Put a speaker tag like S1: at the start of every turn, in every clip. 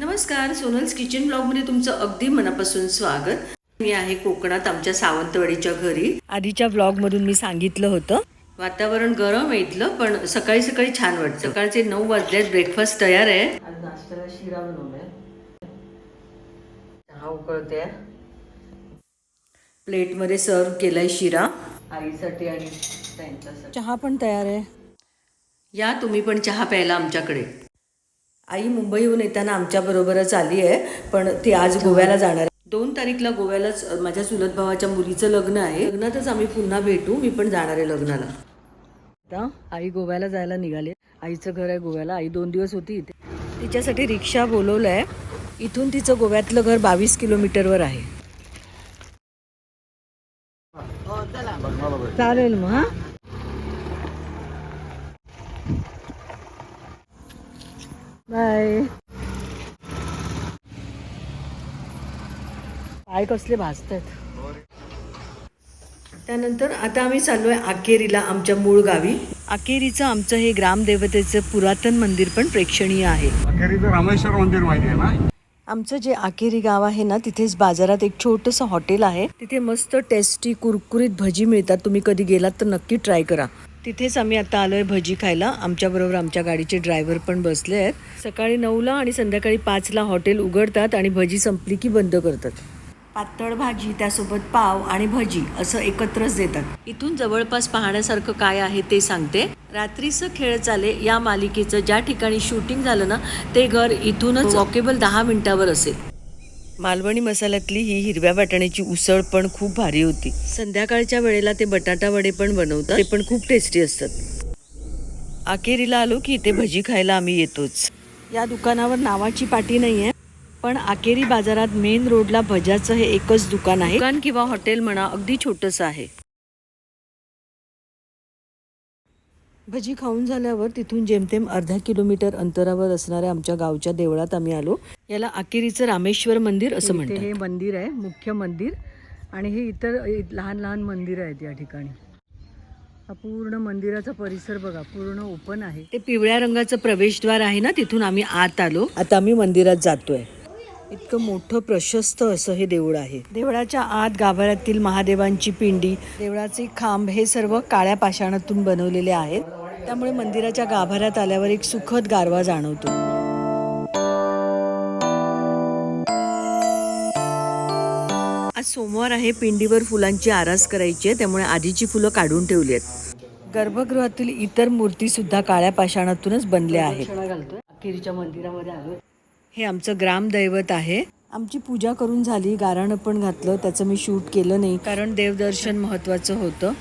S1: नमस्कार सोनल्स किचन ब्लॉगमध्ये तुमचं अगदी मनापासून स्वागत. मी आहे कोकणात आमच्या सावंतवाडीच्या घरी. आधीच्या ब्लॉगमधून मी सांगितलं होतं वातावरण गरम इथलं पण सकाळी सकाळी छान वाटतं. सकाळचे नऊ वाजल्यात ब्रेकफास्ट तयार आहे. आज नाश्त्याला शिरा बनवलाय चहा उकळते. प्लेटमध्ये सर्व केलाय शिरा. आईसाठी आणि त्यांच्यासाठी. चहा पण तयार आहे. या तुम्ही पण चहा प्यायला आमच्याकडे. आई मुंबईहून येताना आमच्या बरोबरच आली आहे पण ती आज गोव्याला जाणार आहे. दोन तारीखला गोव्यालाच माझ्या चुलत भावाच्या मुलीचं लग्न आहे. लग्नातच आम्ही पुन्हा भेटू मी पण जाणार आहे लग्नाला. आता आई गोव्याला जायला निघाली. आईचं घर आहे गोव्याला. आई दोन दिवस होती इथे. तिच्यासाठी रिक्षा बोलवलंय. इथून तिचं गोव्यातलं घर बावीस किलोमीटरवर आहे. चालेल मग बाय. पाय कसले भाजत आहेत त्यानंतर आता आम्ही चाललोय आकेरीला आमच्या मूळ गावी. आकेरीचं आमचं हे ग्रामदेवतेचं पुरातन मंदिर पण प्रेक्षणीय आहे.
S2: रामेश्वर मंदिर माहिती आहे ना?
S1: आमचं जे आकेरी गाव आहे ना तिथेच बाजारात एक छोटंसं हॉटेल आहे. तिथे मस्त टेस्टी कुरकुरीत भजी मिळतात. तुम्ही कधी गेलात तर नक्की ट्राय करा. तिथेच आम्ही आता आलोय भजी खायला. आमच्याबरोबर आमच्या गाडीचे ड्रायव्हर पण बसले आहेत. सकाळी नऊला आणि संध्याकाळी पाचला हॉटेल उघडतात आणि भजी संपली की बंद करतात. पातळ भाजी त्यासोबत पाव आणि भजी असं एकत्रच देतात. इथून जवळपास पाहण्यासारखं काय आहे ते सांगते. रात्रीचं खेळ चाले या मालिकेचं ज्या ठिकाणी शूटिंग झालं ना ते घर इथूनच वॉकेबल दहा मिनिटावर असेल. मालवणी मसाल्यातली ही हिरव्या वाटाण्याची उसळ पण खूप भारी होती. संध्याकाळच्या वेळेला ते बटाटा वडे पण बनवतात. ते पण खूप टेस्टी असतात. अखेरीला आलो की इथे भजी खायला आम्ही येतोच. या दुकानावर नावाची पाटी नाहीये पण आकेरी बाजारात मेन रोडला भज्याचं हे एकच दुकान आहे. दुकान किंवा हॉटेल म्हणा अगदी छोटस आहे. भजी खाऊन झाल्यावर तिथून जेमतेम अर्धा किलोमीटर अंतरावर असणाऱ्या आमच्या गावच्या देवळात आम्ही आलो. याला आकेरीचं रामेश्वर मंदिर असं म्हणतात हे मंदिर आहे मुख्य मंदिर. आणि हे इतर लहान लहान मंदिर आहेत या ठिकाणी. हा पूर्ण मंदिराचा परिसर बघा पूर्ण ओपन आहे. ते पिवळ्या रंगाचं प्रवेशद्वार आहे ना तिथून आम्ही आत आलो. आता आम्ही मंदिरात जातोय. इतकं मोठं प्रशस्त असं हे देऊळ आहे. देवळाच्या आत गाभाऱ्यातील महादेवांची पिंडी देवळाचे खांब हे सर्व काळ्या पाषाणातून बनवलेले आहेत. त्यामुळे मंदिराच्या गाभाऱ्यात आल्यावर एक सुखद गारवा जाणवतो. आज सोमवार आहे पिंडीवर फुलांची आरास करायची आहे त्यामुळे आधीची फुलं काढून ठेवली आहेत. गर्भगृहातील इतर मूर्ती सुद्धा काळ्या पाषाणातूनच बनल्या आहेत. अखेरीच्या मंदिरामध्ये आलो हे आमचं ग्रामदैवत आहे. आमची पूजा करून झाली गाराणं पण घातलं त्याचं मी शूट केलं नाही. कारण देवदर्शन महत्वाचं होतं.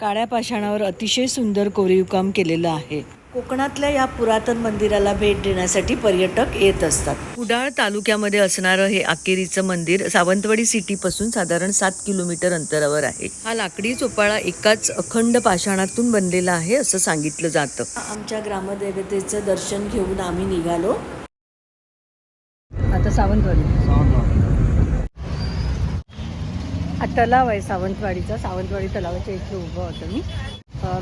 S1: काळ्या पाषाणावर अतिशय सुंदर कोरीवकाम केलेलं आहे. कोकणातल्या या पुरातन मंदिराला भेट देण्यासाठी पर्यटक येत असतात. कुडाळ तालुक्यामध्ये असणारं हे आकेरीचं मंदिर सावंतवाडी सिटी पासून साधारण सात किलोमीटर अंतरावर आहे. हा लाकडी चोपाळा एकाच अखंड पाषाणातून बनलेला आहे असं सांगितलं जातं. आमच्या ग्रामदेवतेचं दर्शन घेऊन आम्ही निघालो. आता सावंतवाडी. हा तलाव आहे सावंतवाडीचा. सावंतवाडी तलावाच्या इथे उभं होतं मी.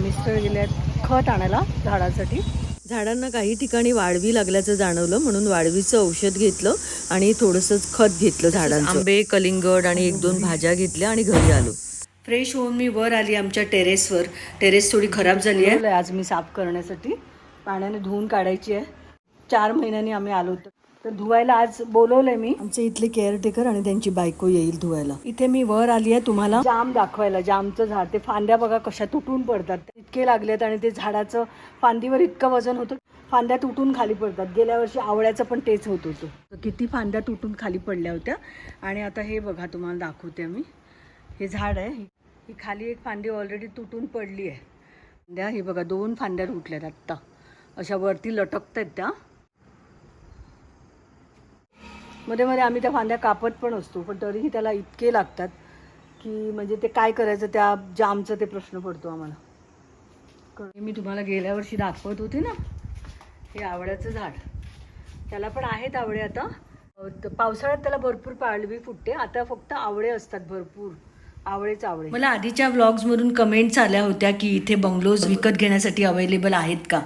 S1: मिस्टर गेल्यात खत आणायला झाडासाठी. झाडांना काही ठिकाणी वाळवी लागल्याचं जाणवलं म्हणून वाळवीचं औषध घेतलं आणि थोडंसं खत घेतलं झाडांचं. आंबे कलिंगड आणि एक दोन भाज्या घेतल्या आणि घरी आलो. फ्रेश होऊन मी वर आली आमच्या टेरेसवर. टेरेस थोडी खराब झाली आहे. आज मी साफ करण्यासाठी. पाण्याने धुवून काढायची आहे. चार महिन्यांनी आम्ही आलो होतो. तर धुवायला आज बोलवलंय मी. आमचे इथले केअरटेकर आणि त्यांची बायको येईल धुवायला. इथे मी वर आली आहे तुम्हाला जाम दाखवायला जामचं झाड. ते फांद्या बघा कशा तुटून पडतात. इतके लागलेत आणि ते झाडाचं फांदीवर इतकं वजन होतं. फांद्या तुटून खाली पडतात. गेल्या वर्षी आवळ्याचं पण तेच होत होतं. तर किती फांद्या तुटून खाली पडल्या होत्या. आणि आता हे बघा तुम्हाला दाखवते मी. हे झाड आहे. ही खाली एक फांदी ऑलरेडी तुटून पडली आहे. फांद्या हे बघा दोन फांद्या तुटल्यात आत्ता. अशा वरती लटकत आहेत त्या. मध्ये मध्ये आम्ही त्या फांद्या कापत पण असतो पण तरीही त्याला इतके लागतात की म्हणजे ते काय करायचं त्या जामचा ते प्रश्न पडतो आम्हाला. मी तुम्हाला गेल्या वर्षी दाखवत होते ना हे आवळ्याचं झाड. त्याला पण आहेत आवळे आता. पावसाळ्यात त्याला भरपूर पाळवी फुटते आता फक्त आवळे असतात भरपूर आवळेच आवळे. मला आधीच्या व्लॉग्समधून कमेंट्स आल्या होत्या की इथे बंगलोज विकत घेण्यासाठी अवेलेबल आहेत का?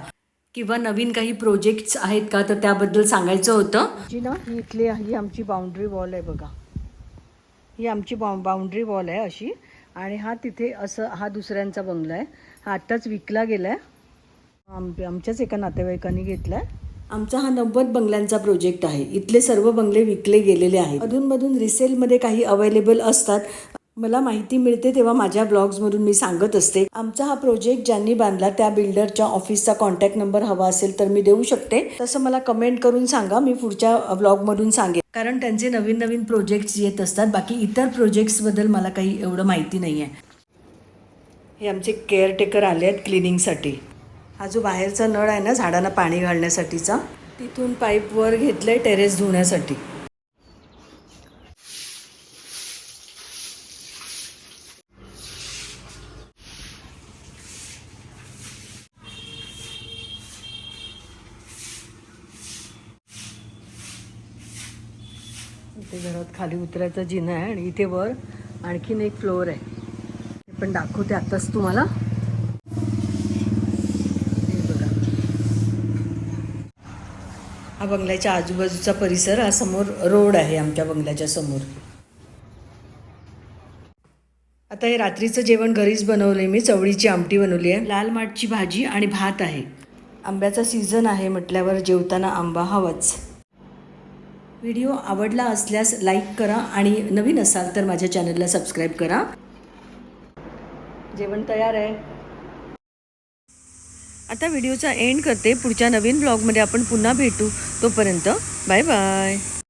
S1: किंवा नवीन काही प्रोजेक्ट्स आहेत का? तर त्याबद्दल सांगायचं होतं. जी ना ही इथली ही आमची बाउंड्री वॉल आहे बघा. ही आमची बाउ बाउंड्री वॉल आहे अशी. आणि हा तिथे असं हा दुसऱ्यांचा बंगला आहे. हा आत्ताच विकला गेला आहे आम आमच्याच एका नातेवाईकांनी घेतला आहे आमचा हा नव्वद बंगल्यांचा प्रोजेक्ट आहे. इथले सर्व बंगले विकले गेलेले आहेत. अधूनमधून रिसेलमध्ये काही अवेलेबल असतात. मला माहिती मिळते तेव्हा माझ्या ब्लॉग्समधून मी सांगत असते. आमचा हा प्रोजेक्ट ज्यांनी बांधला त्या बिल्डरच्या ऑफिसचा कॉन्टॅक्ट नंबर हवा असेल तर मी देऊ शकते. तसं मला कमेंट करून सांगा मी पुढच्या ब्लॉगमधून सांगेन. कारण त्यांचे नवीन नवीन प्रोजेक्ट्स येत असतात बाकी इतर प्रोजेक्ट्सबद्दल मला काही एवढं माहिती नाही आहे. हे आमचे केअरटेकर आले आहेत क्लिनिंगसाठी. हा जो बाहेरचा नळ आहे ना झाडांना पाणी घालण्यासाठीचा तिथून पाईपवर घेतलं आहे टेरेस धुण्यासाठी. ते घरात खाली उतरायचं जिना आहे आणि इथे वर आणखीन एक फ्लोअर आहे. पण दाखवते आत्ताच तुम्हाला. बघा. हा बंगल्याच्या आजूबाजूचा परिसर हा समोर रोड आहे आमच्या बंगल्याच्या समोर. आता हे रात्रीचं जेवण घरीच बनवलंय मी चवळीची आमटी बनवली आहे. लाल माठची भाजी आणि भात आहे. आंब्याचा सीझन आहे म्हटल्यावर जेवताना आंबा हवाच. व्हिडिओ आवडला असल्यास लाईक करा आणि नवीन असाल तर माझ्या चॅनलला सबस्क्राईब करा. जेवण तयार आहे. आता व्हिडिओचा एंड करते. पुढच्या नवीन ब्लॉगमध्ये आपण पुन्हा भेटू. तोपर्यंत बाय बाय